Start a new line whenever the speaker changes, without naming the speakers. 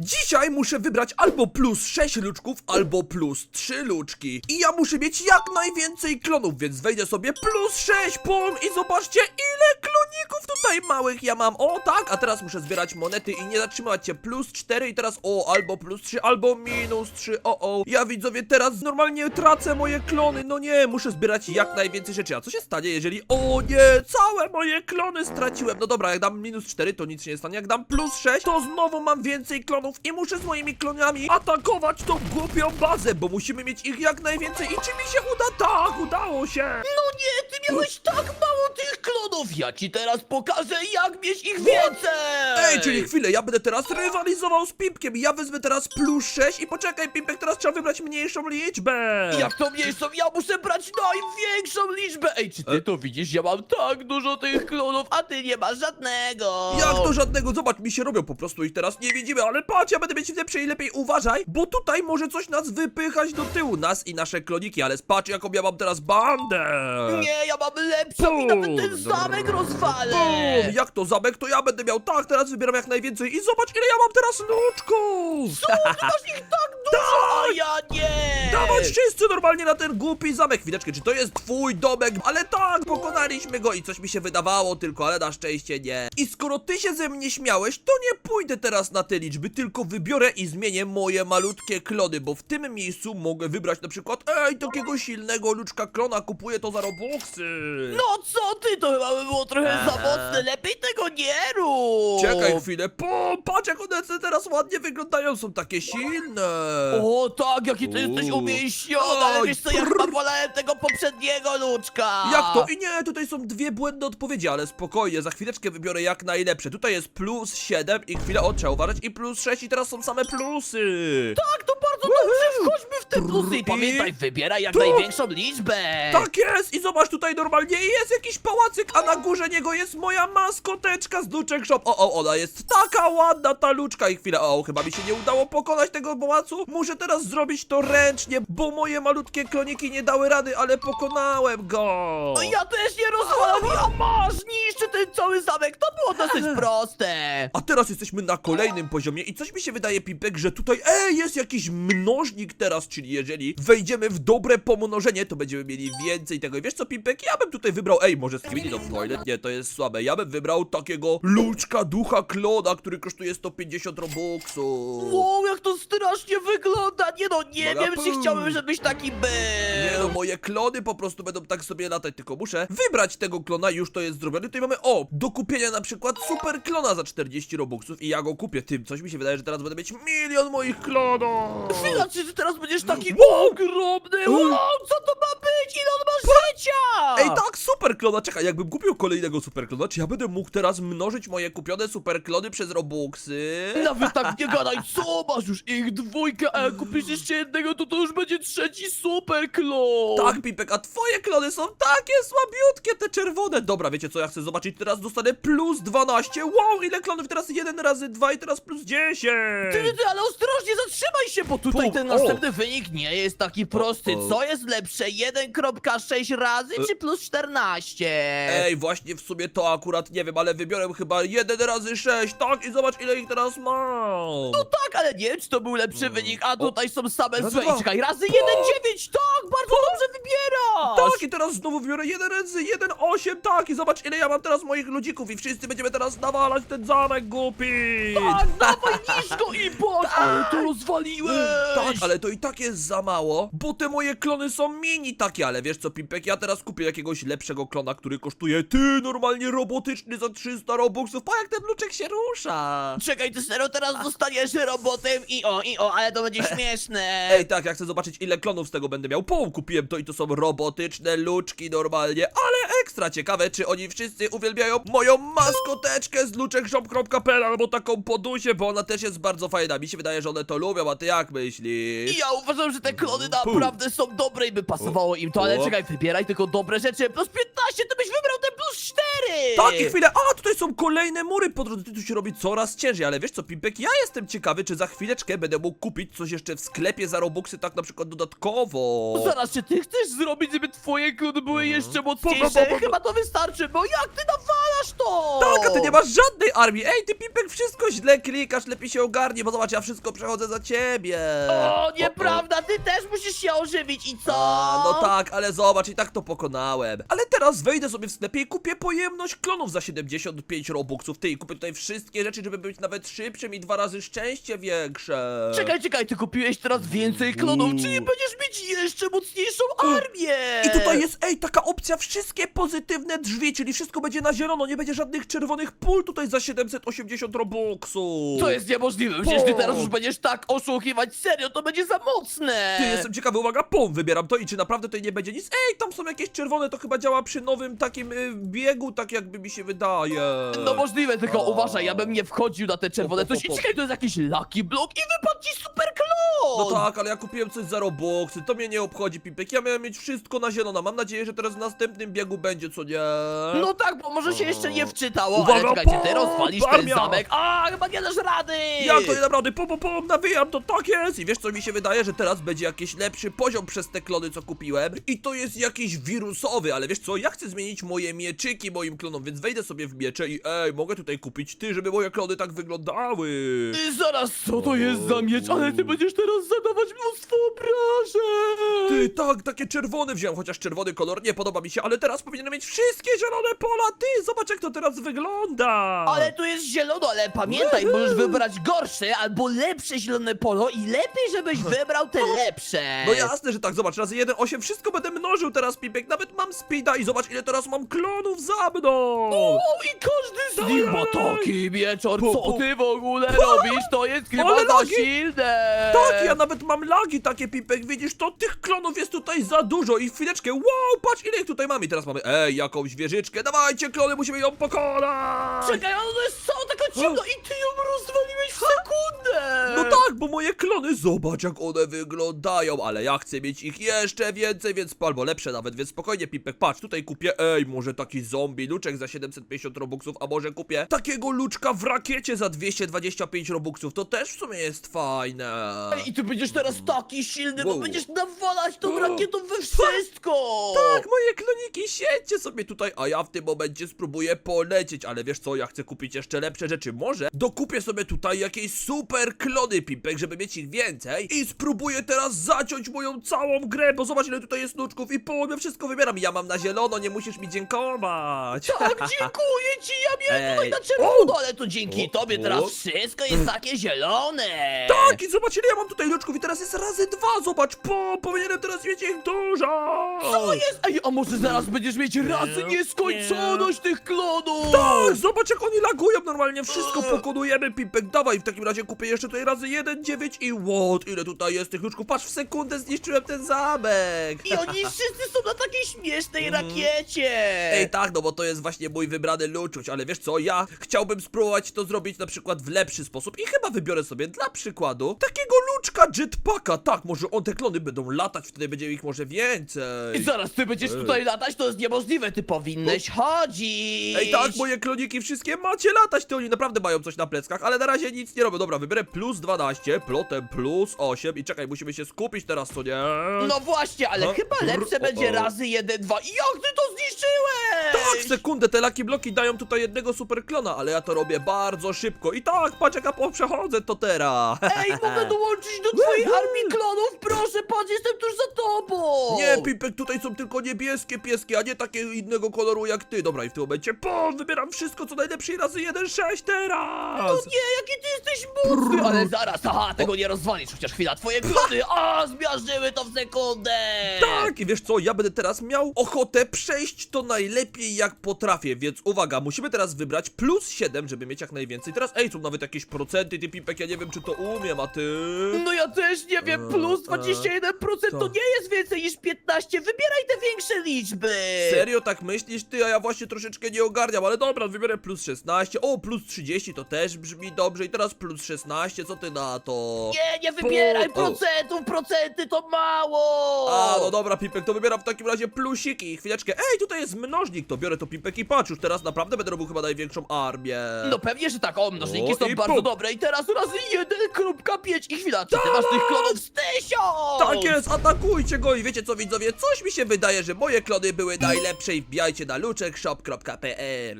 Dzisiaj muszę wybrać albo plus 6 luczków, albo plus 3 luczki. I ja muszę mieć jak najwięcej klonów, więc wejdę sobie plus 6, pum i zobaczcie ile kloników tutaj małych ja mam. O tak, a teraz muszę zbierać monety i nie zatrzymać się. Plus 4 i teraz o, albo plus 3, albo minus 3, o o. Ja widzowie teraz normalnie tracę moje klony, no nie, muszę zbierać jak najwięcej rzeczy. A co się stanie, jeżeli, o nie, całe moje klony straciłem. No dobra, jak dam minus 4, to nic się nie stanie. Jak dam plus 6, to znowu mam więcej klonów i muszę z moimi klonami atakować tą głupią bazę, bo musimy mieć ich jak najwięcej. I czy mi się uda? Tak, udało się.
No nie, ty miałeś tak mało tych klonów! Ja ci teraz pokażę, jak mieć ich więcej!
Ej, czyli chwilę, ja będę teraz rywalizował z Pimpkiem. Ja wezmę teraz plus 6 i poczekaj, Pimpek, teraz trzeba wybrać mniejszą liczbę.
Jak to mniejszą, ja muszę brać największą liczbę! Ej, czy
E?
ty to widzisz? Ja mam tak dużo tych klonów, a ty nie masz żadnego!
Jak to żadnego? Zobacz, mi się robią, po prostu ich teraz nie widzimy, ale patrz, ja będę mieć lepsze i lepiej uważaj, bo tutaj może coś nas wypychać do tyłu, nas i nasze kloniki, ale patrz jaką ja mam teraz bandę.
Nie, ja mam lepszą i nawet ten
Bum.
Zamek rozwalę!
Bum, jak to zamek, to ja będę miał tak, teraz wybieram jak najwięcej i zobacz ile ja mam teraz luczków.
Co? Ty masz ich tak dużo, a ja nie!
Dawać wszyscy normalnie na ten głupi zamek. Chwileczkę, czy to jest twój domek? Ale tak, pokonaliśmy go i coś mi się wydawało tylko, ale na szczęście nie. I skoro ty się ze mnie śmiałeś, to nie pójdę teraz na te liczby, tylko wybiorę i zmienię moje malutkie klony, bo w tym miejscu mogę wybrać na przykład, ej, takiego silnego luczka klona, kupuję to za robuxy.
No co ty, to chyba by było trochę za mocne, lepiej tego nie rób!
Czekaj chwilę, po, patrz jak one teraz ładnie wyglądają, są takie silne.
O tak, jaki ty jesteś
Uuu.
umięśniony, ale
Oj,
wiesz co, ja
prr.
chyba wolałem tego poprzedniego luczka!
Jak to? I nie, tutaj są dwie błędne odpowiedzi, ale spokojnie, za chwileczkę wybiorę jak najlepsze. Tutaj jest plus 7 i chwilę, o, trzeba uważać, i plus 6 i teraz są same plusy.
Tak, to bardzo dobrze, wchodźmy w te plusy i pamiętaj, wybieraj jak
Tu.
największą liczbę!
Tak jest! I zobacz, tutaj normalnie jest jakiś pałacyk, a na górze niego jest moja maskoteczka z Luczek Shop. O, o, ona jest taka ładna, ta luczka. I chwilę, o, chyba mi się nie udało pokonać tego pałacu. Muszę teraz zrobić to ręcznie, bo moje malutkie kloniki nie dały rady, ale pokonałem go.
No ja też nie rozwalam, ja masz, niszczy ten cały zamek, to było dosyć proste!
A teraz jesteśmy na kolejnym poziomie i coś mi się wydaje, Pipek, że tutaj, ej, jest jakiś mnożnik teraz, czyli jeżeli wejdziemy w dobre pomnożenie, to będziemy mieli więcej tego. I wiesz co, Pipek, ja bym tutaj wybrał, ej, może Skibidi do Toilet? Nie, to jest słabe. Ja bym wybrał takiego luczka ducha klona, który kosztuje 150 robuxów.
Wow, jak to strasznie wygląda! Nie no, nie
Uwaga,
wiem, czy
pum.
chciałbym, żebyś taki był!
Nie no, moje klony po prostu będą tak sobie latać, tylko muszę wybrać tego klona, już to jest zrobione. Tutaj mamy, o, do kupienia na przykład super klona za 40 robuxów i ja go kupię tym. Coś mi się wydaje, że teraz będę mieć milion moich klonów.
Chwila, czy ty teraz będziesz taki ogromny? Wow, co to ma być? Ile on ma życia?
Ej, tak, super klona, czekaj, jakbym kupił kolejnego super klona, czy ja będę mógł teraz mnożyć moje kupione super klony przez robuxy?
Nawet tak nie gadaj, co masz już ich dwójkę, a jak kupisz jeszcze jednego, to to już będzie trzeci super klon!
Tak, Pipek, a twoje klony są takie słabiutkie, te czerwone. Dobra, wiecie co, ja chcę zobaczyć, teraz dostanę plus 12. Wow, ile klonów teraz? 1 razy 2 i teraz plus 10.
Ty, ty, ty, ale ostrożnie, zatrzymaj się, bo tutaj
Pum,
ten
o.
następny wynik nie jest taki prosty. Co jest lepsze, 1.6 razy czy plus 14?
Ej, właśnie w sumie to akurat nie wiem, ale wybiorę chyba 1 razy 6, tak? I zobacz, ile ich teraz mam.
No tak, ale nie wiem, czy to był lepszy wynik, a tutaj są same
Razy
złe.
dwa.
I Czekaj, razy 1,9, tak, bardzo dobrze wybierasz!
Tak, i teraz znowu biorę 1 razy 1, 8, tak, i zobacz ile ja mam teraz moich ludzików i wszyscy będziemy teraz nawalać ten zamek głupi.
Tak, dawaj, niż go i patrz, ale to rozwaliłeś!
Tak, ale to i tak jest za mało, bo te moje klony są mini takie, ale wiesz co, Pimpek, ja teraz kupię jakiegoś lepszego klona, który kosztuje ty normalnie robotyczny za 300 robuxów, pa jak ten luczek się rusza.
Czekaj, ty serio teraz zostaniesz robotem i o, i o, ale to będzie śmieszne!
Ej, tak, ja chcę zobaczyć ile klonów z tego będę miał. Pół kupiłem to i to są robotyczne luczki normalnie, ale ekstra ciekawe, czy oni wszyscy uwielbiają moją maskoteczkę z luczekshop.pl albo taką podusię, bo ona też jest bardzo fajna. Mi się wydaje, że one to lubią, a ty jak myślisz?
I ja uważam, że te klony naprawdę są dobre i by pasowało im to, ale
O.
czekaj, wybieraj tylko dobre rzeczy. Plus 15, to byś wybrał ten plus 4!
Tak, i chwilę, a tutaj są kolejne mury po drodze, tu się robi coraz ciężej, ale wiesz co, Pimpek, ja jestem ciekawy, czy za chwileczkę będę mógł kupić coś jeszcze w sklepie za Robuxy, tak na przykład dodatkowo.
Zaraz, czy ty chcesz zrobić, żeby twoje klony były jeszcze
Po, po,
mocniejsze? Chyba to wystarczy, bo jak ty nawalasz to?
Tak, a ty nie masz żadnej armii. Ej, ty Pimpek, wszystko źle klikasz, lepiej się ogarnie, bo zobacz, ja wszystko przechodzę za ciebie.
O, nieprawda, ty też musisz się ożywić i co?
A, no tak, ale zobacz, i tak to pokonałem. Ale teraz wejdę sobie w sklepie i kupię pojemność klonów za 75 robuxów. Ty, i kupię tutaj wszystkie rzeczy, żeby być nawet szybszym i dwa razy szczęście większe.
Czekaj, czekaj, ty kupiłeś teraz więcej klonów,
Uuu.
czyli będziesz mieć jeszcze mocniejszą armię!
I tutaj jest, ej, taka opcja, wszystkie pozytywne drzwi, czyli wszystko będzie na zielono, nie będzie żadnych czerwonych pól tutaj za 780 robuxów.
To jest niemożliwe, przecież ty teraz już będziesz tak oszukiwać, serio, to będzie za mocne!
Ty, jestem ciekawy, uwaga, pom, wybieram to i czy naprawdę tutaj nie będzie nic. Ej, tam są jakieś czerwone, to chyba działa przy nowym takim y, biegu, tak jakby mi się wydaje.
No możliwe, tylko
O.
uważaj, ja bym nie wchodził na te czerwone
Po, po,
coś.
po,
I
po.
czekaj, to jest jakiś lucky block i wypadł ci super!
No tak, ale ja kupiłem coś za Robuxy, to mnie nie obchodzi, Pipek. Ja miałem mieć wszystko na zielono. Mam nadzieję, że teraz w następnym biegu będzie, co nie?
No tak, bo może się jeszcze nie wczytało,
Uwaga,
ale czekajcie, ty rozwalisz ten zamek. A, chyba nie dasz rady!
Ja to naprawdę pom, pom, pom, nawijam, to tak jest! I wiesz co mi się wydaje, że teraz będzie jakiś lepszy poziom przez te klony, co kupiłem. I to jest jakiś wirusowy, ale wiesz co, ja chcę zmienić moje mieczyki moim klonom, więc wejdę sobie w miecze i ej, mogę tutaj kupić ty, żeby moje klony tak wyglądały.
Ty, Zaraz, co to jest za miecz? Ale ty będziesz teraz zadawać mnóstwo obrażeń!
Ty, tak, takie czerwone wziąłem, chociaż czerwony kolor nie podoba mi się, ale teraz powinienem mieć wszystkie zielone pola, ty, zobacz jak to teraz wygląda.
Ale tu jest zielono, ale pamiętaj, możesz wybrać gorsze albo lepsze zielone polo i lepiej, żebyś wybrał te lepsze.
No jasne, że tak, zobacz, razy 1, 8, wszystko będę mnożył teraz, Pipek, nawet mam speeda i zobacz ile teraz mam klonów za mną!
O, i każdy z nich ma taki wieczór, co ty w ogóle robisz? To jest chyba
Ale
za silne!
Tak, ja nawet mam lagi takie, Pipek, widzisz, to tych klonów jest tutaj za dużo i chwileczkę, wow, patrz ile ich tutaj mamy, teraz mamy, ej, jakąś wieżyczkę, dawajcie klony, musimy ją pokonać!
Czekaj, jest całe taka ciemno i ty ją rozwaliłeś w sekundę!
No tak, bo moje klony, zobacz jak one wyglądają, ale ja chcę mieć ich jeszcze więcej, więc albo lepsze nawet, więc spokojnie Pipek, patrz, tutaj kupię, ej, może taki zombie luczek za 750 robuxów, a może kupię takiego luczka w rakiecie za 225 robuxów, to też w sumie jest fajne.
I ty będziesz teraz taki silny, bo
Wow.
będziesz nawalać tą
O.
rakietą we wszystko!
Tak, moje kloniki, siedźcie sobie tutaj, a ja w tym momencie spróbuję polecieć, ale wiesz co, ja chcę kupić jeszcze lepsze rzeczy, może dokupię sobie tutaj jakieś super klony, Pipek, żeby mieć ich więcej i spróbuję teraz zaciąć moją całą grę, bo zobacz ile tutaj jest nuczków i połowę wszystko wybieram, ja mam na zielono, nie musisz mi dziękować.
Tak, dziękuję ci, ja miałem tutaj
Ej.
na czerwono, ale to dzięki
O,
tobie
o.
teraz wszystko jest takie zielone!
Tak, i zobacz ile ja mam tutaj luczków i teraz jest razy dwa, zobacz, po, powinienem teraz mieć ich dużo.
Co jest? Ej, a może zaraz będziesz mieć razy nieskończoność tych klonów!
Tak, zobacz jak oni lagują normalnie, wszystko pokonujemy, Pipek, dawaj, w takim razie kupię jeszcze tutaj razy 1, 9 i what, ile tutaj jest tych luczków, patrz, w sekundę zniszczyłem ten zamek.
I oni wszyscy są na takiej śmiesznej rakiecie!
Mhm. Ej, tak, no bo to jest właśnie mój wybrany luczuć, ale wiesz co, ja chciałbym spróbować to zrobić na przykład w lepszy sposób i chyba wybiorę sobie dla przykładu takiego luczka jetpacka, tak, może on te klony będą latać, wtedy będzie ich może
I
więcej.
zaraz ty będziesz tutaj latać, to jest niemożliwe, ty powinieneś chodzić!
Ej, tak, moje kloniki wszystkie macie latać, to oni naprawdę mają coś na pleckach, ale na razie nic nie robią. Dobra, wybiorę plus 12, plotem plus 8 i czekaj, musimy się skupić teraz, co nie?
No właśnie, ale chyba lepsze
O,
będzie
o.
razy 1, 2 i jak ty to zniszczyłeś?
Tak, sekundę, te laki bloki dają tutaj jednego super klona, ale ja to robię bardzo szybko. I tak, patrz jak ja po- przechodzę to teraz.
Ej, mogę dołączyć do twojej armii klonów? Proszę, patrz, jestem tuż za tobą!
Nie, Pipek, tutaj są tylko niebieskie pieski, a nie takie innego koloru jak ty. Dobra, i w tym momencie, pom, wybieram wszystko, co najlepsze i razy 1, 6 teraz.
No nie, jaki ty jesteś mocny! Ale zaraz, aha, tego nie rozwalisz, chociaż chwila, twoje klony, a, zmiażdżyły to w sekundę!
Tak, i wiesz co, ja będę teraz miał ochotę przejść to najlepiej jak potrafię, więc uwaga, musimy teraz wybrać plus 7, żeby mieć jak najwięcej. Teraz, ej, są nawet jakieś procenty, ty Pipek, ja nie wiem czy to umiem, a ty...
No ja też nie wiem,
E,
plus
e,
21% to
to-
nie jest więcej niż 15, wybieraj te większe liczby!
Serio tak myślisz ty, a ja właśnie troszeczkę nie ogarniam, ale dobra, wybiorę plus 16, o plus 30 to też brzmi dobrze i teraz plus 16, co ty na to?
Nie, nie wybieraj
O.
procentów, procenty to mało!
A, no dobra, Pipek, to wybieram w takim razie plusiki. Chwileczkę. Ej, tutaj jest mnożnik, to biorę to Pipek i patrz, już teraz naprawdę będę robił chyba największą armię.
No pewnie, że tak, o, mnożniki
O,
są
i
bardzo
pum.
dobre i teraz razy 1.5 i chwila, ty masz tych klonów z tysiąc?
Tak jest, atakujcie go i wiecie co widzowie, coś mi się wydaje, że moje klony były najlepsze i wbijajcie na luczekshop.pl